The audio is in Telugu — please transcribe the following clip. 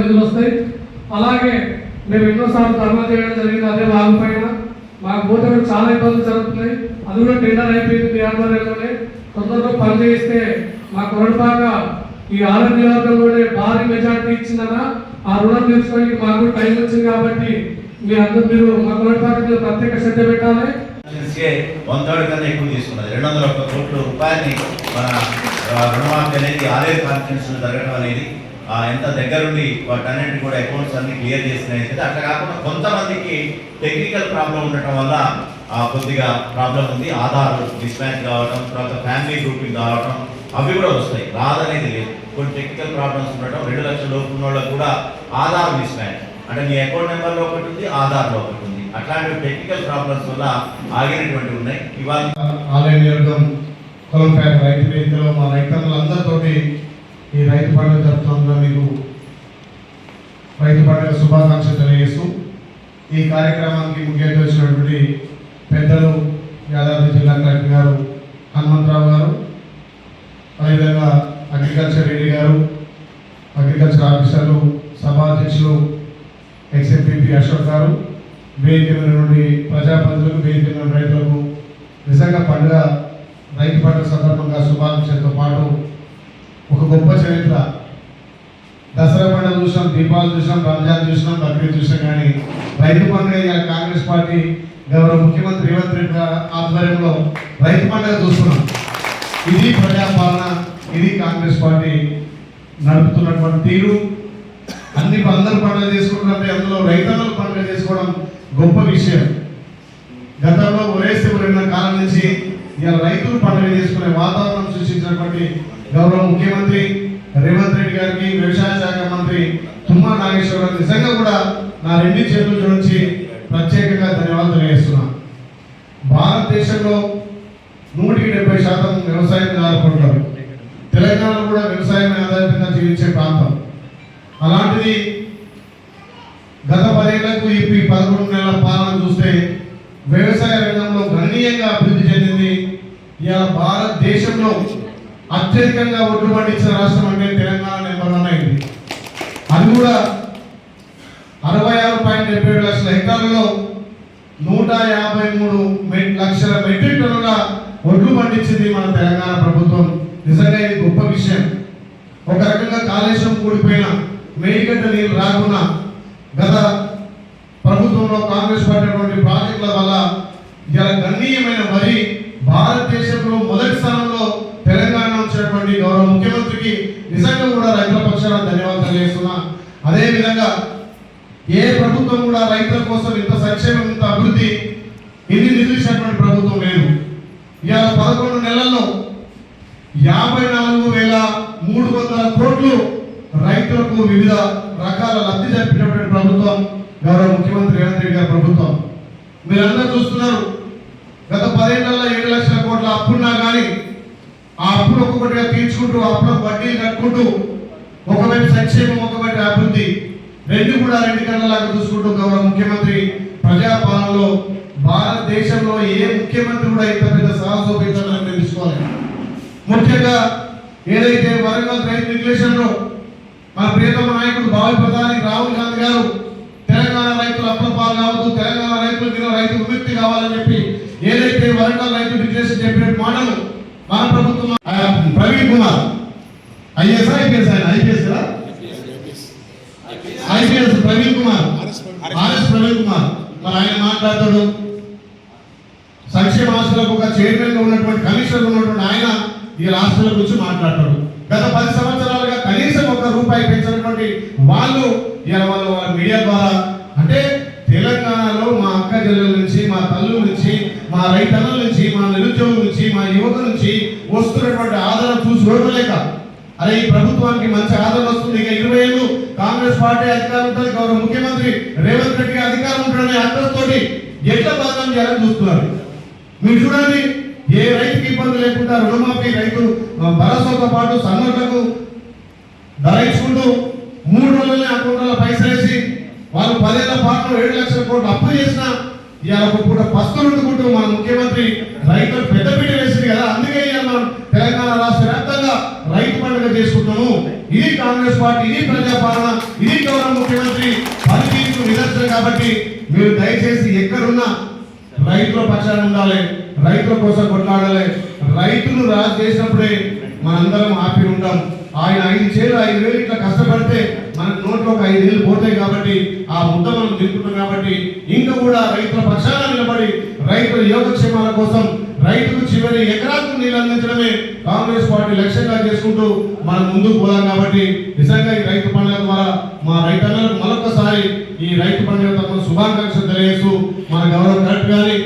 నిధులు వస్తాయి. అలాగే మేము ఎన్నోసార్లు ధర్నా చేయడం జరిగింది అదే వాగిపోయిన మాకు పోతే చాలా ఇబ్బందులు జరుగుతున్నాయి. అది కూడా టెండర్ అయిపోయింది మీ ఆధ్వర్యంలోనే. తొందరగా పని చేయిస్తే మా కొరపాక ఈ ఆనంద నియోజకవర్గంలోనే భారీ మెజార్టీ ఇచ్చిందన్న ఆ రుణం తీర్చుకోవడానికి మాకు టైం వచ్చింది కాబట్టి మీ అందరూ మీరు మా కొరపాక మీద ప్రత్యేక శ్రద్ధ పెట్టాలి. వన్ థర్డ్ కన్నా ఎక్కువ తీసుకున్నది. రెండు వందల ఒక్క కోట్ల రూపాయలని మన రుణమాఫీ అనేది ఆలయ కాన్ఫరెన్స్ జరగడం అనేది ఎంత దగ్గరుండి వాటన్నింటి కూడా అకౌంట్స్ అన్ని క్లియర్ చేసినాయి అట్లా కాకుండా కొంతమందికి టెక్నికల్ ప్రాబ్లం ఉండటం వల్ల కొద్దిగా ప్రాబ్లం ఉంది. ఆధార్ డిస్మ్యాచ్ కావడం తర్వాత ఫ్యామిలీ గ్రూపింగ్ కావడం అవి కూడా వస్తాయి. రాదనేది లేదు. కొన్ని టెక్నికల్ ప్రాబ్లమ్స్ ఉండటం రెండు లక్షల లోపు ఉన్న వాళ్ళకు కూడా ఆధార్ మిస్మ్యాచ్ అంటే మీ అకౌంట్ నెంబర్లో ఒకటి ఉంది ఆధార్లో ఒకటి ఉంది. అట్లాంటి టెక్నికల్ ప్రాబ్లమ్స్ వల్ల ఆగినటువంటి ఉన్నాయి. ఇవాళ ఆలయ నియోజకం కొలంపేట రైతు వేదికలో మా రైతన్నులందరితోటి ఈ రైతు పండుగ జరుపుతున్నందుకు మీకు రైతు పండుగ శుభాకాంక్షలు తెలియజేస్తూ ఈ కార్యక్రమానికి ముఖ్యంగా వచ్చినటువంటి పెద్దలు యాదాద్రి జిల్లా కలెక్టర్ గారు హనుమంతరావు గారు అదేవిధంగా అగ్రికల్చర్ రెడ్డి గారు అగ్రికల్చర్ ఆఫీసర్లు సభాధ్యక్షులు ఎక్స్ఎంపీపీ అశోక్ గారు వేదిక మీద నుండి ప్రజాప్రతినిధులకు వేదిక రైతులకు నిజంగా పండుగ రైతు పండుగ సందర్భంగా శుభాకాంక్షలతో పాటు ఒక గొప్ప చరిత్ర. దసరా పండుగ చూసాం దీపావళి చూసాం రంజాన్ చూసినాం బక్రీద్ చూసాం కానీ రైతు పండుగ కాంగ్రెస్ పార్టీ గౌరవ ముఖ్యమంత్రి రేవంత్ రెడ్డి ఆధ్వర్యంలో రైతు పండుగ చూస్తున్నాం. ఇది ప్రజాపాలన ఇది కాంగ్రెస్ పార్టీ నడుపుతున్నటువంటి తీరు. అన్ని అందరూ పండుగ చేసుకుంటుంటే అందులో రైతన్నలు పండుగ చేసుకోవడం గొప్ప విషయం. గతంలో ఒరేసి ఉన్న కాలం నుంచి ఇలా రైతులు పండుగ చేసుకునే వాతావరణం సృష్టించినటువంటి గౌరవ ముఖ్యమంత్రి రేవంత్ రెడ్డి గారికి వ్యవసాయ శాఖ మంత్రి తుమ్మా నాగేశ్వర నిజంగా కూడా నా రెండు చేతుల నుంచి ప్రత్యేకంగా ధన్యవాదాలు తెలియజేస్తున్నాను. భారతదేశంలో నూటికి డెబ్బై శాతం వ్యవసాయం ఆధారపడతారు తెలంగాణలో కూడా వ్యవసాయం ఆధారితంగా జీవించే ప్రాంతం. అలాంటిది గత పదేళ్ళకు ఈ పదకొండు నెలల పాలన చూస్తే వ్యవసాయ రంగంలో గణనీయంగా అభివృద్ధి చెందింది. ఇలా భారతదేశంలో అత్యధికంగా ఒడ్డు పండించిన రాష్ట్రం అంటే తెలంగాణ నెంబర్ వన్ అయింది. అది కూడా అరవై ఆరు పాయింట్ డెబ్బై ఏడు లక్షల హెక్టార్లలో నూట యాభై మూడు లక్షల మెట్రిక్ టన్నుల ఒడ్లు పండించింది మన తెలంగాణ ప్రభుత్వం. నిజంగా ఇది గొప్ప విషయం. ఒక రకంగా కాళేశ్వరం కూడిపోయిన మేడిగడ్డ నీళ్ళు రాకుండా గత ప్రభుత్వంలో కాంగ్రెస్ పార్టీ ప్రాజెక్టుల వల్ల ఇలా గణనీయమైన వరి భారతదేశంలో మొదటి స్థానంలో రైతుల పక్షాన ధన్యవాదాలు తెలియజేస్తున్నా అదేవిధంగా ఏ ప్రభుత్వం కూడా రైతుల కోసం ఇంత సంక్షేమం ఇంత అభివృద్ధి ఇన్ని నిధులు ప్రభుత్వం లేదు. ఇవాళ పదకొండు నెలల్లో యాభై నాలుగు వేల మూడు వందల కోట్లు రైతులకు వివిధ రకాల లబ్ధి జరిపినటువంటి ప్రభుత్వం గౌరవ ముఖ్యమంత్రి రేవంత్ రెడ్డి గారి ప్రభుత్వం. మీరందరూ చూస్తున్నారు గత పదేళ్ళలో ఏడు లక్షల కోట్ల అప్పున్నా కానీ ఆ అప్పులు ఒక్కొక్కటిగా తీర్చుకుంటూ ఆ అప్పులకు వడ్డీలు కట్టుకుంటూ ఒకవైపు సంక్షేమం ఒకవైపు అభివృద్ధి. రెండు కూడా రెండు కళ్ళలాగా చూసుకుంటూ గౌరవ ముఖ్యమంత్రి ప్రజాపాలనలో భారతదేశంలో ఏ ముఖ్యమంత్రి కూడా ఇంత పెద్ద సాహసోపేతాలను తెలుసుకోవాలి ముఖ్యంగా ఏదైతే వరంగల్ రైతు విశ్లేషణలో మన ప్రియతమ నాయకుడు భావి ప్రధాని రాహుల్ గాంధీ గారు తెలంగాణ రైతులు అప్రపాలు కావద్దు తెలంగాణ రైతుల మీద రైతు విముక్తి కావాలని చెప్పి ఏదైతే వరంగల్ రైతు డిక్లేషన్ చెప్పిన మాటలు మన ప్రభుత్వం ఆ, ప్రవీణ్ కుమార్. ఐఎస్ ఐపీఎస్ ఆయన ఐపీఎస్ కదా ఐపీఎస్ ప్రవీణ్ కుమార్ ఆర్ఎస్ ప్రవీణ్ కుమార్. మరి ఆయన మాట్లాడతాడు. సంక్షేమ ఆస్తులకు ఒక చైర్మన్గా ఉన్నటువంటి కమిషనర్ ఉన్నటువంటి ఆయన ఈ హాస్టల్ గురించి మాట్లాడతాడు. గత పది సంవత్సరాలుగా కనీసం ఒక రూపాయి పెంచినటువంటి వాళ్ళు ఇలా వాళ్ళు వాళ్ళ మీడియా ద్వారా అంటే తెలంగాణలో మా అక్క జిల్లల నుంచి మా తల్లు నుంచి మా రైతన్నల నుంచి మా నిరుద్యోగుల నుంచి మా యువత నుంచి వస్తున్నటువంటి ఆదరణ చూసి ఓడలేక అరే ఈ ప్రభుత్వానికి మంచి ఆదరణ వస్తుంది. ఇక ఇరవై ఏళ్ళు కాంగ్రెస్ పార్టీ అధికారం ఉంటుంది. గౌరవ ముఖ్యమంత్రి రేవంత్ రెడ్డి అధికారం ఉంటుందనే అర్థంతోటి ఎట్లా బదనం చేయాలని చూస్తున్నారు? మీరు చూడండి ఏ రైతుకి ఇబ్బంది లేకుండా రుణమాఫీ రైతు భరోసాతో పాటు సన్నర్లకు ధర ఇచ్చుకుంటూ మూడు రోజులనే అకౌంట్లో పైసలేసి వాళ్ళు పదేళ్ళ పాటు ఏడు లక్షల కోట్లు అప్పు చేసిన ఇవాళ ఒక పూట పస్తులు మన ముఖ్యమంత్రి రైతులకు పెద్దపీట వేసింది కదా అందుకే ఇవాళ మనం తెలంగాణ రాష్ట్ర వ్యాప్తంగా రైతు పండుగ చేసుకుంటున్నాము ఇది కాంగ్రెస్ పార్టీ ఇది ప్రజాపాలన ఇది గౌరవ ముఖ్యమంత్రి పనితీరు నిదర్శనం కాబట్టి మీరు దయచేసి ఎక్కడున్నా రైతుల పక్షాన ఉండాలి రైతుల కోసం కొట్లాడాలి. రైతులు రాజు చేసినప్పుడే మనందరం హ్యాపీ ఉంటాం. ఆయన ఐదు చేలు ఐదు వేలు ఇట్లా కష్టపడితే మనకు నోట్లో ఒక ఐదు వేలు పోతాయి కాబట్టి ఆ ముద్ద మనం తింటున్నాం కాబట్టి ఇంకా కూడా రైతుల పక్షాన నిలబడి రైతుల యోగక్షేమాల కోసం రైతుకు చివరి ఎకరాకు నీళ్ళు అందించడమే కాంగ్రెస్ పార్టీ లక్ష్యంగా చేసుకుంటూ మనం ముందుకు పోదాం కాబట్టి నిజంగా ఈ రైతు పండుగ ద్వారా మా రైతన్నలకు మరొకసారి ఈ రైతు పండుగ తమ శుభాకాంక్షలు తెలియజేస్తూ మన గౌరవ కరెక్ట్ గారి